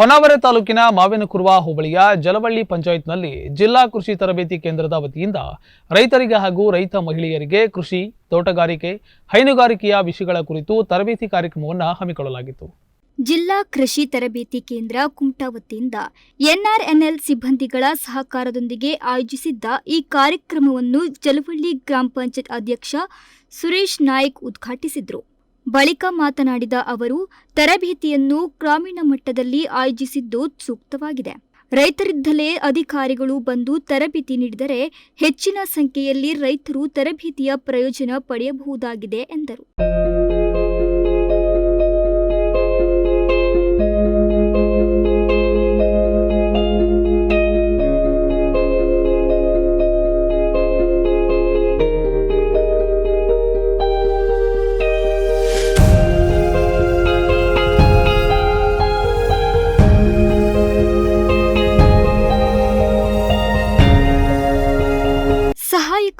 ಹೊನ್ನಾವರ ತಾಲೂಕಿನ ಮಾವಿನಕುರ್ವ ಹೋಬಳಿಯ ಜಲವಳ್ಳಿ ಪಂಚಾಯತ್ನಲ್ಲಿ ಜಿಲ್ಲಾ ಕೃಷಿ ತರಬೇತಿ ಕೇಂದ್ರದ ವತಿಯಿಂದ ರೈತರಿಗೆ ಹಾಗೂ ರೈತ ಮಹಿಳೆಯರಿಗೆ ಕೃಷಿ, ತೋಟಗಾರಿಕೆ, ಹೈನುಗಾರಿಕೆಯ ವಿಷಯಗಳ ಕುರಿತು ತರಬೇತಿ ಕಾರ್ಯಕ್ರಮವನ್ನು ಹಮ್ಮಿಕೊಳ್ಳಲಾಗಿತ್ತು. ಜಿಲ್ಲಾ ಕೃಷಿ ತರಬೇತಿ ಕೇಂದ್ರ ಕುಮಟಾ ವತಿಯಿಂದ ಎನ್ಆರ್ಎನ್ಎಲ್ ಸಿಬ್ಬಂದಿಗಳ ಸಹಕಾರದೊಂದಿಗೆ ಆಯೋಜಿಸಿದ್ದ ಈ ಕಾರ್ಯಕ್ರಮವನ್ನು ಜಲವಳ್ಳಿ ಗ್ರಾಮ ಪಂಚಾಯತ್ ಅಧ್ಯಕ್ಷ ಸುರೇಶ್ ನಾಯ್ಕ್ ಉದ್ಘಾಟಿಸಿದರು. ಬಳಿಕ ಮಾತನಾಡಿದ ಅವರು, ತರಬೇತಿಯನ್ನು ಗ್ರಾಮೀಣ ಮಟ್ಟದಲ್ಲಿ ಆಯೋಜಿಸಿದ್ದು ಸೂಕ್ತವಾಗಿದೆ. ರೈತರಿದ್ದಲೇ ಅಧಿಕಾರಿಗಳು ಬಂದು ತರಬೇತಿ ನೀಡಿದರೆ ಹೆಚ್ಚಿನ ಸಂಖ್ಯೆಯಲ್ಲಿ ರೈತರು ತರಬೇತಿಯ ಪ್ರಯೋಜನ ಪಡೆಯಬಹುದಾಗಿದೆ ಎಂದರು.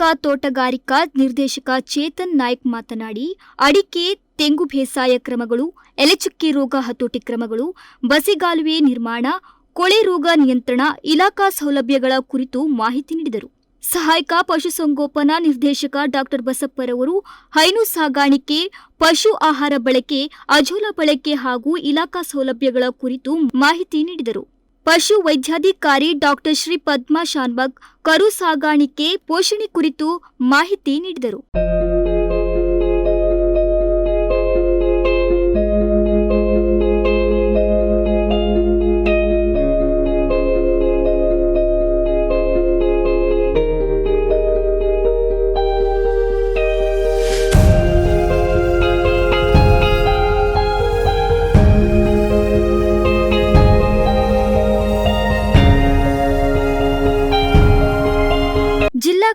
ಸಹಾಯಕ ತೋಟಗಾರಿಕಾ ನಿರ್ದೇಶಕ ಚೇತನ್ ನಾಯ್ಕ್ ಮಾತನಾಡಿ, ಅಡಿಕೆ, ತೆಂಗು ಬೇಸಾಯ ಕ್ರಮಗಳು, ಎಲೆಚುಕ್ಕಿ ರೋಗ ಹತೋಟಿ ಕ್ರಮಗಳು, ಬಸಿಗಾಲುವೆ ನಿರ್ಮಾಣ, ಕೊಳೆ ರೋಗ ನಿಯಂತ್ರಣ, ಇಲಾಖಾ ಸೌಲಭ್ಯಗಳ ಕುರಿತು ಮಾಹಿತಿ ನೀಡಿದರು. ಸಹಾಯಕ ಪಶುಸಂಗೋಪನಾ ನಿರ್ದೇಶಕ ಡಾಕ್ಟರ್ ಬಸಪ್ಪರವರು ಹೈನು ಸಾಗಾಣಿಕೆ, ಪಶು ಆಹಾರ ಬಳಕೆ, ಅಜೋಲ ಬಳಕೆ ಹಾಗೂ ಇಲಾಖಾ ಸೌಲಭ್ಯಗಳ ಕುರಿತು ಮಾಹಿತಿ ನೀಡಿದರು. ಪಶು ವೈದ್ಯಾಧಿಕಾರಿ ಡಾಕ್ಟರ್ ಶ್ರೀ ಪದ್ಮಾ ಶಾನ್ಬಗ್ ಕರು ಸಾಗಾಣಿಕೆ ಪೋಷಣೆ ಕುರಿತು ಮಾಹಿತಿ ನೀಡಿದರು.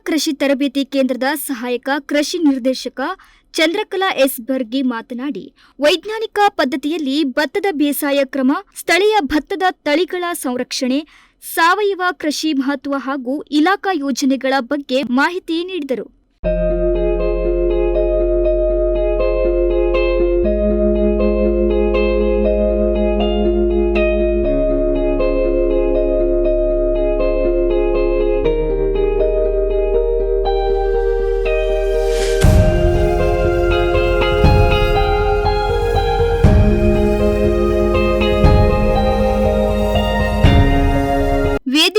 ಕೃಷಿ ತರಬೇತಿ ಕೇಂದ್ರದ ಸಹಾಯಕ ಕೃಷಿ ನಿರ್ದೇಶಕ ಚಂದ್ರಕಲಾ ಎಸ್ ಬರ್ಗಿ ಮಾತನಾಡಿ, ವೈಜ್ಞಾನಿಕ ಪದ್ಧತಿಯಲ್ಲಿ ಭತ್ತದ ಬೇಸಾಯ ಕ್ರಮ, ಸ್ಥಳೀಯ ಭತ್ತದ ತಳಿಗಳ ಸಂರಕ್ಷಣೆ, ಸಾವಯವ ಕೃಷಿ ಮಹತ್ವ ಹಾಗೂ ಇಲಾಖಾ ಯೋಜನೆಗಳ ಬಗ್ಗೆ ಮಾಹಿತಿ ನೀಡಿದರು.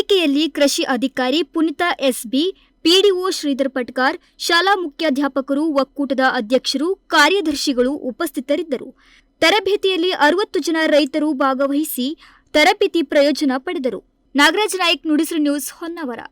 ವೇದಿಕೆಯಲ್ಲಿ ಕೃಷಿ ಅಧಿಕಾರಿ ಪುನಿತಾ ಎಸ್ಬಿ, ಪಿಡಿಒ ಶ್ರೀಧರ್ ಪಟ್ಕಾರ್, ಶಾಲಾ ಮುಖ್ಯಾಧ್ಯಾಪಕರು, ಒಕ್ಕೂಟದ ಅಧ್ಯಕ್ಷರು, ಕಾರ್ಯದರ್ಶಿಗಳು ಉಪಸ್ಥಿತರಿದ್ದರು. ತರಬೇತಿಯಲ್ಲಿ ಅರವತ್ತು ಜನ ರೈತರು ಭಾಗವಹಿಸಿ ತರಬೇತಿ ಪ್ರಯೋಜನ ಪಡೆದರು. ನಾಗರಾಜ್ ನಾಯ್ಕ್, ನುಡಿಸಿರು ನ್ಯೂಸ್ ಹೊನ್ನಾವರ.